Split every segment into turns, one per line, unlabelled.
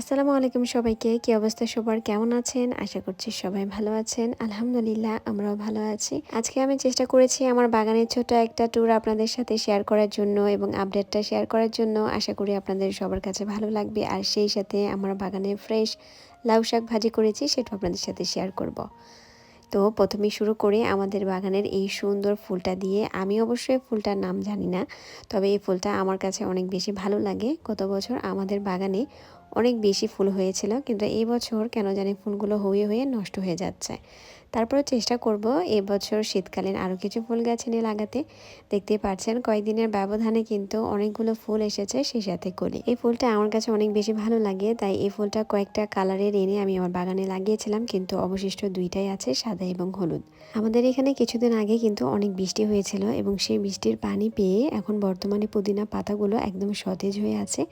আসসালামু আলাইকুম সবাইকে। কি অবস্থা সবার? কেমন আছেন? আশা করছি সবাই ভালো আছেন। আলহামদুলিল্লাহ, আমরাও ভালো আছি। আজকে আমি চেষ্টা করেছি আমার বাগানের ছোট একটা ট্যুর আপনাদের সাথে শেয়ার করার জন্য এবং আপডেটটা শেয়ার করার জন্য। আশা করি আপনাদের সবার কাছে ভালো লাগবে। আর সেই সাথে আমার বাগানে ফ্রেশ লাউ শাক ভাজি করেছি সেটা আপনাদের সাথে শেয়ার করব। তো প্রথমেই শুরু করে আমাদের বাগানের এই সুন্দর ফুলটা দিয়ে। আমি অবশ্যই ফুলটার নাম জানি না, তবে এই ফুলটা আমার কাছে অনেক বেশি ভালো লাগে। গত বছর আমাদের বাগানে অনেক বেশি ফুল হয়েছিল, কিন্তু এই বছর কেন জানি ফুলগুলো হয়ে হয়ে নষ্ট হয়ে যাচ্ছে। তারপরে চেষ্টা করব এবছর শীতকালীন আরও কিছু ফুল গাছ এনে লাগাতে। দেখতে পাচ্ছেন কয়েকদিনের ব্যবধানে কিন্তু অনেকগুলো ফুল এসেছে সেই সাথে কলি। এই ফুলটা আমার কাছে অনেক বেশি ভালো লাগে, তাই এই ফুলটা কয়েকটা কালারের এনে আমি আমার বাগানে লাগিয়েছিলাম, কিন্তু অবশিষ্ট দুইটাই আছে, সাদা এবং হলুদ। আমাদের এখানে কিছুদিন আগে কিন্তু অনেক বৃষ্টি হয়েছিল এবং সেই বৃষ্টির পানি পেয়ে এখন বর্তমানে পুদিনা পাতাগুলো একদম সতেজ হয়ে আছে।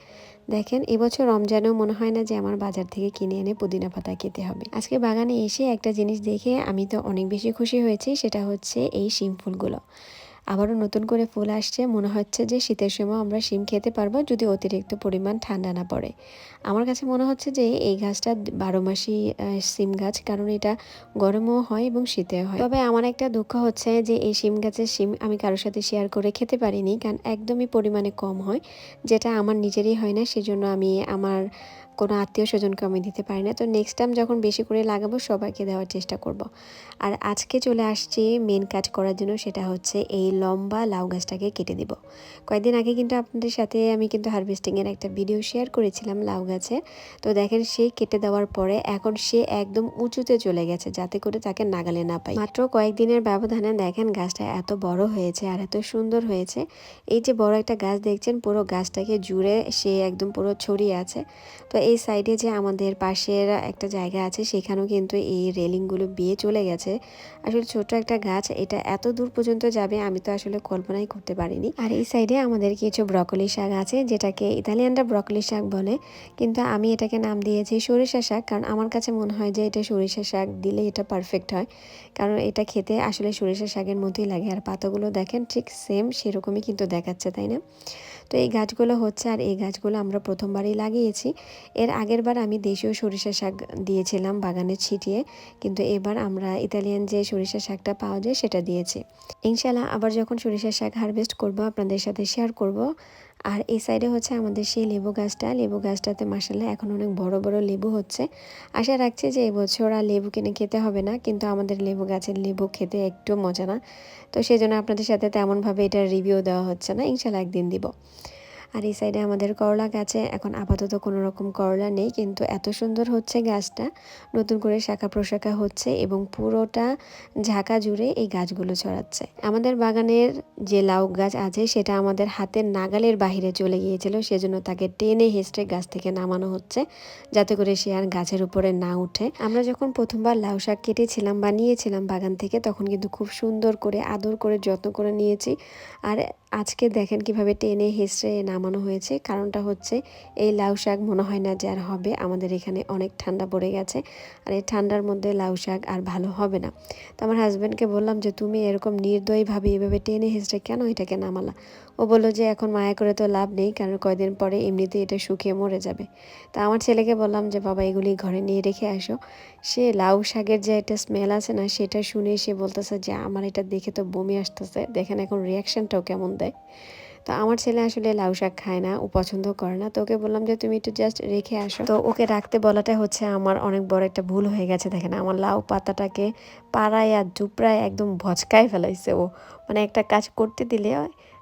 দেখেন এবছর রমজানেও মনে হয় না যে আমার বাজার থেকে কিনে এনে পুদিনা পাতা খেতে হবে। আজকে বাগানে এসে একটা জিনিস দেখে আমি তো অনেক বেশি খুশি হয়েছি, সেটা হচ্ছে এই শিম ফুলগুলো। আবারও নতুন করে ফুল আসছে। মনে হচ্ছে যে শীতের সময় আমরা শিম খেতে পারব যদি অতিরিক্ত পরিমাণ ঠান্ডা না পড়ে। আমার কাছে মনে হচ্ছে যে এই গাছটা বারো মাসি সিম গাছ কারণ এটা গরমও হয় এবং শীতেও হয়। তবে আমার একটা দুঃখ হচ্ছে যে এই শিম গাছের শিম আমি কারোর সাথে শেয়ার করে খেতে পারিনি কারণ একদমই পরিমাণে কম হয়, যেটা আমার নিজেরই হয় না। সেজন্য আমি আমার কোনো আত্মীয় স্বজনকে আমি দিতে পারি না। তো নেক্সট টাইম যখন বেশি করে লাগাবো, সবাইকে দেওয়ার চেষ্টা করব। আর আজকে চলে আসছি মেন কাজ করার জন্য, সেটা হচ্ছে এই লম্বা লাউ গাছটাকে কেটে দিব। কয়েকদিন আগে কিন্তু আপনাদের সাথে আমি কিন্তু হারভেস্টিংয়ের একটা ভিডিও শেয়ার করেছিলাম লাউ গাছে তো দেখেন, সে কেটে দেওয়ার পরে এখন সে একদম উঁচুতে চলে গেছে, যাতে করে তাকে নাগালে না পাই। মাত্র কয়েকদিনের ব্যবধানে দেখেন, গাছটা এত বড় হয়েছে আর এত সুন্দর হয়েছে। এই যে বড় একটা গাছ দেখছেন, পুরো গাছটাকে জুড়ে সে একদম পুরো ছড়িয়ে আছে। তো এই সাইডে যে আমাদের পাশের একটা জায়গা আছে, সেখানেও কিন্তু এই রেলিংগুলো বিয়ে চলে গেছে। আসলে ছোট একটা গাছ, এটা এত দূর পর্যন্ত যাবে আমি তো আসলে কল্পনাই করতে পারিনি। আর এই সাইডে আমাদের কিছু ব্রকলি শাক আছে, যেটাকে ইতালিয়ানরা ব্রকলি শাক বলে। কিন্তু আমি এটাকে নাম দিয়েছি সরিষা শাক, কারণ আমার কাছে মনে হয় যে এটা সরিষা শাক দিলে এটা পারফেক্ট হয়। কারণ এটা খেতে আসলে সরিষা শাকের মতোই লাগে, আর পাতাগুলো দেখেন ঠিক সেম সেরকমই কিন্তু দেখাচ্ছে, তাই না? তো এই গাছগুলো হচ্ছে, আর এই গাছগুলো আমরা প্রথমবারই লাগিয়েছি। এর আগের বার আমি দেশীয় সরিষা শাক দিয়েছিলাম বাগানে ছিটিয়ে, কিন্তু এবার আমরা ইতালিয়ান যে সরিষা শাকটা পাওয়া যায় সেটা দিয়েছি। ইনশাল্লাহ আবার যখন সরিষা শাক হারভেস্ট করব, আপনাদের সাথে শেয়ার করব। আর এই সাইডে হচ্ছে আমাদের সেই লেবু গাছটা। লেবু গাছটাতে মাসাল্লাহ এখন অনেক বড় বড় লেবু হচ্ছে। আশা রাখছি যে এবছর আর লেবু কিনে খেতে হবে না, কিন্তু আমাদের লেবু গাছের লেবু খেতে একটু মজা না। তো সেই জন্য আপনাদের সাথে তেমনভাবে এটার রিভিউ দেওয়া হচ্ছে না। ইনশাল্লাহ একদিন দিব। আর এই সাইডে আমাদের করলা গাছে এখন আপাতত কোনো রকম করলা নেই, কিন্তু এত সুন্দর হচ্ছে গাছটা। নতুন করে শাখা প্রশাখা হচ্ছে এবং পুরোটা ঝাঁকা জুড়ে এই গাছগুলো ছড়াচ্ছে। আমাদের বাগানের যে লাউ গাছ আছে সেটা আমাদের হাতের নাগালের বাহিরে চলে গিয়েছিল, সেজন্য তাকে টেনে হেস্টে গাছ থেকে নামানো হচ্ছে, যাতে করে সে আর গাছের উপরে না উঠে। আমরা যখন প্রথমবার লাউ শাক কেটেছিলাম বা নিয়েছিলাম বাগান থেকে, তখন কিন্তু খুব সুন্দর করে, আদর করে যত্ন করে নিয়েছি। আর আজকে দেখেন কীভাবে টেনে হেসড়ে নামানো হয়েছে। কারণটা হচ্ছে, এই লাউ শাক মনে হয় না যে আর হবে। আমাদের এখানে অনেক ঠান্ডা পড়ে গেছে আর এই ঠান্ডার মধ্যে লাউ শাক আর ভালো হবে না। তো আমার হাজব্যান্ডকে বললাম যে, তুমি এরকম নির্দয়ীভাবে এভাবে টেনে হেসড়ে কেন এটাকে নামালা? ও বলল যে, এখন মায়া করে তো লাভ নেই, কারণ কয়দিন পরে এমনিতেই এটা শুকিয়ে মরে যাবে। তা আমার ছেলেকে বললাম যে, বাবা, এগুলি ঘরে নিয়ে রেখে আসো। সে লাউ শাকের যে একটা স্মেল আছে না, সেটা শুনে সে বলতেছে যে, আমার এটা দেখে তো বমি আসতেছে। দেখেন এখন রিয়াকশানটাও কেমন দেয়। তো আমার ছেলে আসলে লাউ শাক খায় না, ও পছন্দ করে না। তো ওকে বললাম যে, তুমি একটু জাস্ট রেখে আসো। তো ওকে রাখতে বলাটা হচ্ছে আমার অনেক বড় একটা ভুল হয়ে গেছে, দেখেন। আমার লাউ পাতাটাকে পাড়ায় আর জুপড়ায় একদম ভচকায় ফেলাইছে ও। মানে একটা কাজ করতে দিলে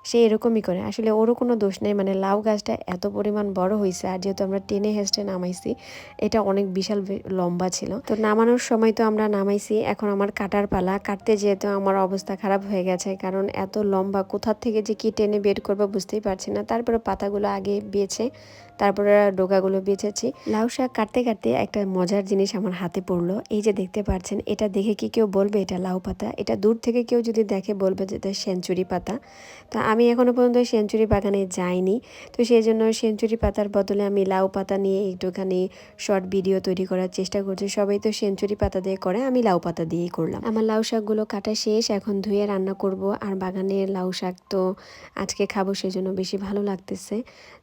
সে এরকমই করে। আসলে ওরও কোনো দোষ নেই। মানে লাউ গাছটা এত পরিমাণ বড় হয়েছে আর যেহেতু আমরা টেনে হেসটে নামাইছি, এটা অনেক বিশাল লম্বা ছিল। তো নামানোর সময় তো আমরা নামাইছি। এখন আমার কাটার পালা। কাটতে যেহেতু আমার অবস্থা খারাপ হয়ে গেছে, কারণ এত লম্বা কোথার থেকে যে কি টেনে বের করব বুঝতেই পারছি না। তারপরে পাতাগুলো আগে বেছে, তারপরে ডোকাগুলো বেছেছি। লাউ শাক কাটতে কাটতে একটা মজার জিনিস আমার হাতে পড়ল। এই যে দেখতে পাচ্ছেন, এটা দেখে কি কেউ বলবে এটা লাউ পাতা? এটা দূর থেকে কেউ যদি দেখে বলবে যে এটা সেঞ্চুরি পাতা। তো আমি এখনও পর্যন্ত সেঞ্চুরি বাগানে যাইনি। তো সেই জন্য সেঞ্চুরি পাতার বদলে আমি লাউ পাতা নিয়ে একটুখানি শর্ট ভিডিও তৈরি করার চেষ্টা করছি। সবাই তো সেঞ্চুরি পাতা দিয়ে করে, আমি লাউ পাতা দিয়েই করলাম। আমার লাউ শাকগুলো কাটা শেষ, এখন ধুয়ে রান্না করব। আর বাগানের লাউ শাক তো আজকে খাব, সেজন্য বেশি ভালো লাগতেছে।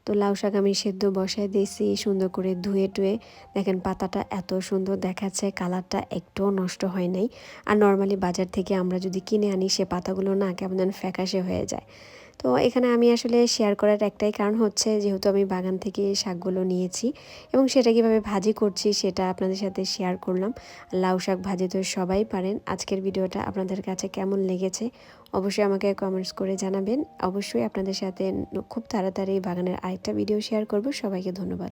তো লাউ শাক আমি সেদ্ধ সিদ্ধ বসায় দিয়েছি, সুন্দর করে ধুয়ে টুয়ে। দেখেন পাতাটা এত সুন্দর দেখাচ্ছে, কালারটা একটুও নষ্ট হয় নাই। আর নর্মালি বাজার থেকে আমরা যদি কিনে আনি, সে পাতাগুলো না কেমন যেন ফ্যাকাশে হয়ে যায়। তো এখানে আমি আসলে শেয়ার করার একটাই কারণ হচ্ছে যেহেতু আমি বাগান থেকে শাকগুলো নিয়েছি এবং সেটা কীভাবে ভাজি করছি সেটা আপনাদের সাথে শেয়ার করলাম। লাউ শাক ভাজি তো সবাই পারেন। আজকের ভিডিওটা আপনাদের কাছে কেমন লেগেছে অবশ্যই আমাকে কমেন্টস করে জানাবেন। অবশ্যই আপনাদের সাথে খুব তাড়াতাড়ি বাগানের আরেকটা ভিডিও শেয়ার করব। সবাইকে ধন্যবাদ।